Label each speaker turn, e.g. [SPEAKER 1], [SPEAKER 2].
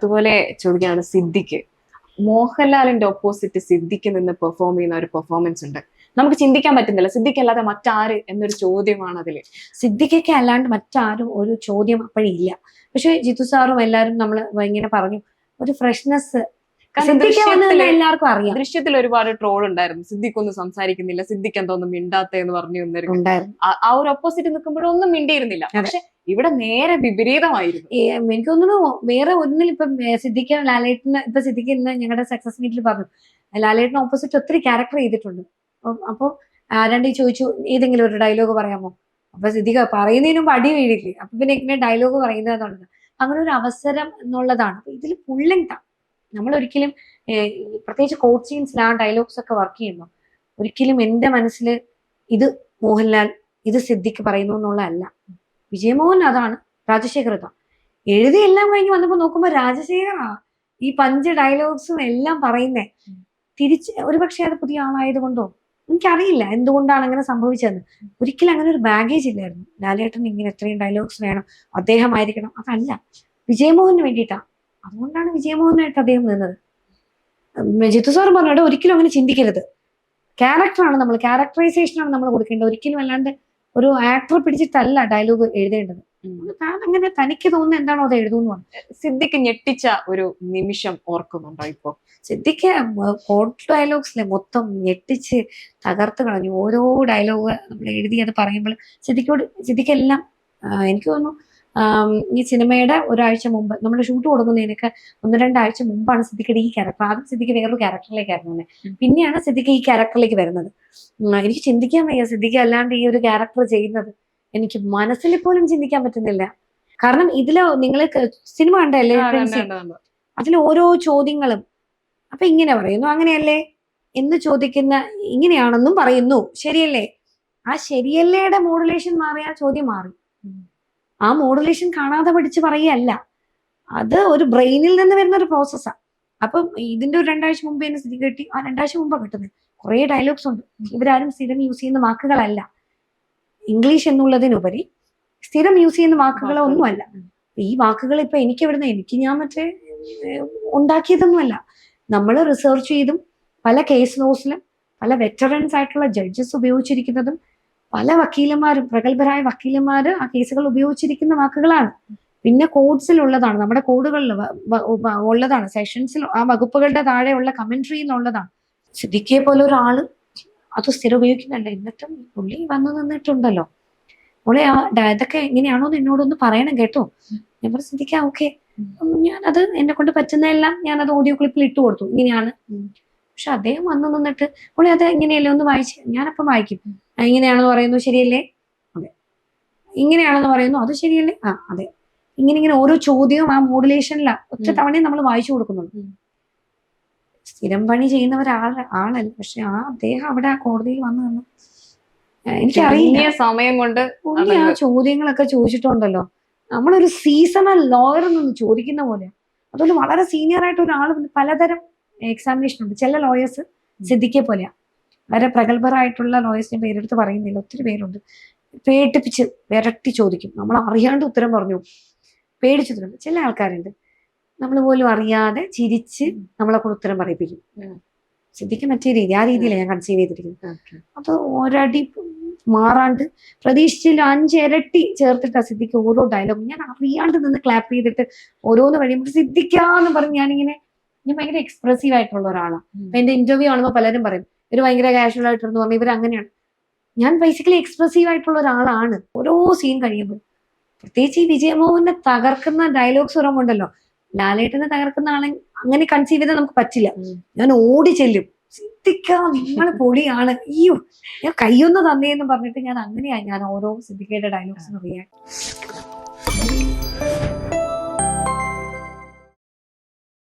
[SPEAKER 1] അതുപോലെ ചോദിക്കുകയാണ് സിദ്ധിക്ക്. മോഹൻലാലിന്റെ ഓപ്പോസിറ്റ് സിദ്ധിക്ക് നിന്ന് പെർഫോം ചെയ്യുന്ന ഒരു പെർഫോമൻസ് ഉണ്ട്. നമുക്ക് ചിന്തിക്കാൻ പറ്റുന്നില്ല. സിദ്ധിക്ക് അല്ലാതെ മറ്റാര് എന്നൊരു ചോദ്യമാണ് അതിൽ
[SPEAKER 2] സിദ്ദിഖൊക്കെ അല്ലാണ്ട് മറ്റാരും ഒരു ചോദ്യം അപ്പോഴില്ല പക്ഷെ ജിത്തു സാറും എല്ലാരും നമ്മൾ ഇങ്ങനെ പറഞ്ഞു. ഒരു ഫ്രഷ്നെസ് എല്ലാവർക്കും അറിയാം.
[SPEAKER 1] ദൃശ്യത്തിൽ ഒരുപാട് ട്രോൾ ഉണ്ടായിരുന്നു. സിദ്ദിഖ് ഒന്നും സംസാരിക്കുന്നില്ല. സിദ്ധിക്ക് എന്തോന്നും മിണ്ടാത്ത എന്ന് പറഞ്ഞു
[SPEAKER 2] ഉണ്ടായിരുന്നു.
[SPEAKER 1] ആ- ഒരു ഓപ്പോസിറ്റ് നിൽക്കുമ്പോഴൊന്നും മിണ്ടിയിരുന്നില്ല. പക്ഷെ ഇവിടെ നേരെ വിപരീതമായിരുന്നു.
[SPEAKER 2] എനിക്ക് തോന്നുന്നു വേറെ ഒന്നിൽ ഇപ്പം സിദ്ധിക്കാൻ ലാലേട്ടന് ഇപ്പൊ സിദ്ധിക്കുന്ന ഞങ്ങളുടെ സക്സസ് മീറ്റിൽ പറഞ്ഞു. ലാലേട്ടന് ഓപ്പോസിറ്റ് ഒത്തിരി ക്യാരക്ടർ ചെയ്തിട്ടുണ്ട്. അപ്പോൾ അപ്പൊ ആരാണ്ട് ചോദിച്ചു ഏതെങ്കിലും ഒരു ഡയലോഗ് പറയാമോ? അപ്പൊ സിദ്ധിക പറയുന്നതിന് അടി വീഴില്ലേ? അപ്പൊ പിന്നെ ഇങ്ങനെ ഡയലോഗ് പറയുന്നത് അങ്ങനെ ഒരു അവസരം എന്നുള്ളതാണ്. ഇതിൽ ഫുള്ളിങ് നമ്മൾ ഒരിക്കലും പ്രത്യേകിച്ച് കോഡ് സീൻസിൽ ആ ഡയലോഗ്സ് ഒക്കെ വർക്ക് ചെയ്യുന്നു ഒരിക്കലും എന്റെ മനസ്സിൽ ഇത് മോഹൻലാൽ ഇത് സിദ്ധിക്ക് പറയുന്നു എന്നുള്ളതല്ല. വിജയമോഹൻ അതാണ് രാജശേഖർ ഇതാണ് എഴുതി എല്ലാം കഴിഞ്ഞ് വന്നപ്പോ നോക്കുമ്പോ രാജശേഖറാ ഈ പഞ്ച് ഡയലോഗ്സും എല്ലാം പറയുന്നേ. തിരിച്ച് ഒരുപക്ഷെ അത് പുതിയ ആളായത് കൊണ്ടോ എനിക്കറിയില്ല എന്തുകൊണ്ടാണ് അങ്ങനെ സംഭവിച്ചതെന്ന്. ഒരിക്കലും അങ്ങനെ ഒരു ബാഗേജ് ഇല്ലായിരുന്നു. ലാലേട്ടൻ ഇങ്ങനെ എത്രയും ഡയലോഗ്സ് വേണം. അദ്ദേഹം ആയിരിക്കണം അതല്ല. വിജയമോഹന് വേണ്ടിയിട്ടാ. അതുകൊണ്ടാണ് വിജയമോഹനായിട്ട് അദ്ദേഹം നിന്നത്. ജിത്തു സാർ പറഞ്ഞോട് ഒരിക്കലും അങ്ങനെ ചിന്തിക്കരുത്. ക്യാരക്ടറാണ് നമ്മൾ. ക്യാരക്ടറൈസേഷനാണ് നമ്മൾ കൊടുക്കേണ്ടത്. ഒരിക്കലും അല്ലാണ്ട് ഒരു ആക്ടർ പിടിച്ചിട്ടല്ല ഡയലോഗ് എഴുതേണ്ടത്. താൻ അങ്ങനെ തനിക്ക് തോന്നുന്ന എന്താണോ അത് എഴുതുന്നു
[SPEAKER 1] സിദ്ദിഖ് ഞെട്ടിച്ച ഒരു നിമിഷം ഓർക്കുന്നുണ്ടോ ഇപ്പൊ?
[SPEAKER 2] സിദ്ദിഖ് കോഡ് ഡയലോഗ്സിലെ മൊത്തം ഞെട്ടിച്ച് തകർത്ത് കളഞ്ഞു. ഓരോ ഡയലോഗ് നമ്മൾ എഴുതി അത് പറയുമ്പോൾ സിദ്ദിഖോട് സിദ്ദിഖ് എല്ലാം എനിക്ക് തോന്നുന്നു ഈ സിനിമയുടെ ഒരാഴ്ച മുമ്പ് നമ്മൾ ഷൂട്ട് കൊടുക്കുന്നതിനൊക്കെ ഒന്ന് രണ്ടാഴ്ച മുമ്പാണ് സിദ്ദിഖിയുടെ ഈ ക്യാരക്ടർ ആദ്യം സിദ്ദിഖ് വേറൊരു ക്യാരക്ടറിലേക്കായിരുന്നു
[SPEAKER 1] ഇറങ്ങുന്നത്.
[SPEAKER 2] പിന്നെയാണ് സിദ്ദിഖ് ഈ ക്യാരക്ടറിലേക്ക് വരുന്നത്. എനിക്ക് ചിന്തിക്കാൻ വയ്യ സിദ്ദിഖ് അല്ലാണ്ട് ഈ ഒരു ക്യാരക്ടർ ചെയ്യുന്നത്. എനിക്ക് മനസ്സിൽ പോലും ചിന്തിക്കാൻ പറ്റുന്നില്ല. കാരണം ഇതിൽ നിങ്ങൾ സിനിമ കണ്ടല്ലേ. അതിൽ ഓരോ ചോദ്യങ്ങളും അപ്പൊ ഇങ്ങനെ പറയുന്നു. അങ്ങനെയല്ലേ? എന്ന് ചോദിക്കുന്ന ഇങ്ങനെയാണെന്നും പറയുന്നു. ശരിയല്ലേ? ആ ശരിയല്ലേടെ മോഡുലേഷൻ മാറി ആ ചോദ്യം മാറി. ആ മോഡുലേഷൻ കാണാതെ പഠിച്ച് പറയല്ല അത് ഒരു ബ്രെയിനിൽ നിന്ന് വരുന്ന ഒരു പ്രോസസ്സാണ് അപ്പം ഇതിന്റെ ഒരു രണ്ടാഴ്ച മുമ്പ് തന്നെ സ്ഥിതി കിട്ടി. ആ രണ്ടാഴ്ച മുമ്പ് കിട്ടുന്നത്. കുറേ ഡയലോഗ്സ് ഉണ്ട്. ഇവരാരും സ്ഥിരം യൂസ് ചെയ്യുന്ന വാക്കുകളല്ല. ഇംഗ്ലീഷ് എന്നുള്ളതിനുപരി സ്ഥിരം യൂസ് ചെയ്യുന്ന വാക്കുകളോ ഒന്നുമല്ല. ഈ വാക്കുകൾ ഇപ്പൊ എനിക്ക് എവിടുന്ന് എനിക്ക് ഞാൻ മറ്റേ ഉണ്ടാക്കിയതൊന്നുമല്ല. നമ്മൾ റിസർച്ച് ചെയ്തും പല കേസ് ലോസിലും പല വെറ്ററൻസ് ആയിട്ടുള്ള ജഡ്ജസ് ഉപയോഗിച്ചിരിക്കുന്നതും പല വക്കീലന്മാരും പ്രഗത്ഭരായ വക്കീലന്മാര് ആ കേസുകൾ ഉപയോഗിച്ചിരിക്കുന്ന വാക്കുകളാണ്. പിന്നെ കോഡ്സിൽ ഉള്ളതാണ് നമ്മുടെ കോഡുകളിൽ ഉള്ളതാണ്. സെഷൻസിൽ ആ വകുപ്പുകളുടെ താഴെയുള്ള കമന്ററിയിൽ ഉള്ളതാണ് സിദ്ദിഖിയെ പോലെ ഒരാൾ അത് സ്ഥിരം ഉപയോഗിക്കുന്നുണ്ട്. എന്നിട്ടും പുള്ളി വന്നു നിന്നിട്ടുണ്ടല്ലോ. മോളെ ആ ഇതൊക്കെ എങ്ങനെയാണോ എന്ന് എന്നോടൊന്ന് പറയണം കേട്ടോ. ഞാൻ പറഞ്ഞു സിദ്ദിഖ ഓക്കെ. ഞാനത് എന്നെ കൊണ്ട് പറ്റുന്നതെല്ലാം. അത് ഓഡിയോ ക്ലിപ്പിൽ ഇട്ട് കൊടുത്തു. ഇങ്ങനെയാണ്. പക്ഷെ അദ്ദേഹം വന്നു നിന്നിട്ട് മോളെ അത് എങ്ങനെയല്ലേ? ഒന്ന് വായിച്ച്. ഞാനപ്പം വായിക്കും. ഇങ്ങനെയാണെന്ന് പറയുന്നു ശരിയല്ലേ? അതെ. ഇങ്ങനെയാണെന്ന് പറയുന്നു അത് ശരിയല്ലേ? ആ അതെ. ഇങ്ങനെ ഇങ്ങനെ ഓരോ ചോദ്യവും ആ മോഡുലേഷനില ഒറ്റ. തവണയും നമ്മൾ വായിച്ചു കൊടുക്കുന്നുള്ളൂ. സ്ഥിരം പണി ചെയ്യുന്നവരാൾ ആളല്ല. പക്ഷെ ആ അദ്ദേഹം അവിടെ ആ കോടതിയിൽ വന്നു നിന്ന് എനിക്കറിയില്ല.
[SPEAKER 1] സമയം കൊണ്ട്
[SPEAKER 2] ആ ചോദ്യങ്ങളൊക്കെ ചോദിച്ചിട്ടുണ്ടല്ലോ. നമ്മളൊരു സീസണൽ ലോയർ എന്നൊന്ന് ചോദിക്കുന്ന പോലെ. അതുകൊണ്ട് വളരെ സീനിയർ ആയിട്ട് ഒരാൾ പലതരം എക്സാമിനേഷൻ ഉണ്ട്. ചില ലോയേഴ്സ് സിദ്ധിക്കെ പോലെയാ. വളരെ പ്രഗത്ഭരായിട്ടുള്ള ലോയേഴ്സിനെ പേരെടുത്ത് പറയുന്നില്ല. ഒത്തിരി പേരുണ്ട്. പേടിപ്പിച്ച് വിരട്ടി ചോദിക്കും. നമ്മൾ അറിയാണ്ട് ഉത്തരം പറഞ്ഞു. പേടിച്ചു തരും ചില ആൾക്കാരുണ്ട്. നമ്മൾ പോലും അറിയാതെ ചിരിച്ച് നമ്മളെ കൂടെ ഉത്തരം പറയിപ്പിക്കും. സിദ്ധിക്ക് മറ്റേ രീതി. ആ രീതിയിലാണ് ഞാൻ കൺസീവ് ചെയ്തിരിക്കുന്നത്. അത് ഒരടി മാറാണ്ട് പ്രതീക്ഷിച്ചില്ല. അഞ്ചിരട്ടി ചേർത്തിട്ടാ സിദ്ധിക്ക് ഓരോ ഡയലോഗും ഞാൻ അറിയാണ്ട് നിന്ന് ക്ലാപ്പ് ചെയ്തിട്ട് ഓരോന്ന് കഴിയുമ്പോൾ സിദ്ധിക്കാന്ന് പറഞ്ഞ് ഞാനിങ്ങനെ ഞാൻ ഭയങ്കര എക്സ്പ്രസീവ് ആയിട്ടുള്ള ഒരാളാണ് അപ്പൊ എന്റെ ഇന്റർവ്യൂ കാണുമ്പോൾ പലരും പറയും ഇവർ ഭയങ്കര കാഷ്വൽ ആയിട്ടിരുന്നു പറഞ്ഞു. ഇവർ അങ്ങനെയാണ്. ഞാൻ ബേസിക്കലി എക്സ്പ്രസീവ് ആയിട്ടുള്ള ഒരാളാണ്. ഓരോ സീൻ കഴിയുമ്പോൾ പ്രത്യേകിച്ച് ഈ വിജയമോഹനെ തകർക്കുന്ന ഡയലോഗ്സ് ഓരോമുണ്ടല്ലോ ലാലേട്ടനെ തകർക്കുന്ന ആളെ അങ്ങനെ കൺസീവ് ചെയ്താൽ നമുക്ക് പറ്റില്ല. ഞാൻ ഓടി ചെല്ലും. സിദ്ദിഖ നിങ്ങൾ പൊളിയാണ്. അയ്യോ ഞാൻ കയ്യൊന്ന് തന്നേന്ന് പറഞ്ഞിട്ട് ഞാൻ അങ്ങനെയാണ് ഞാൻ ഓരോ സിദ്ദിഖയുടെ ഡയലോഗ്സിന് റിയാക്ട്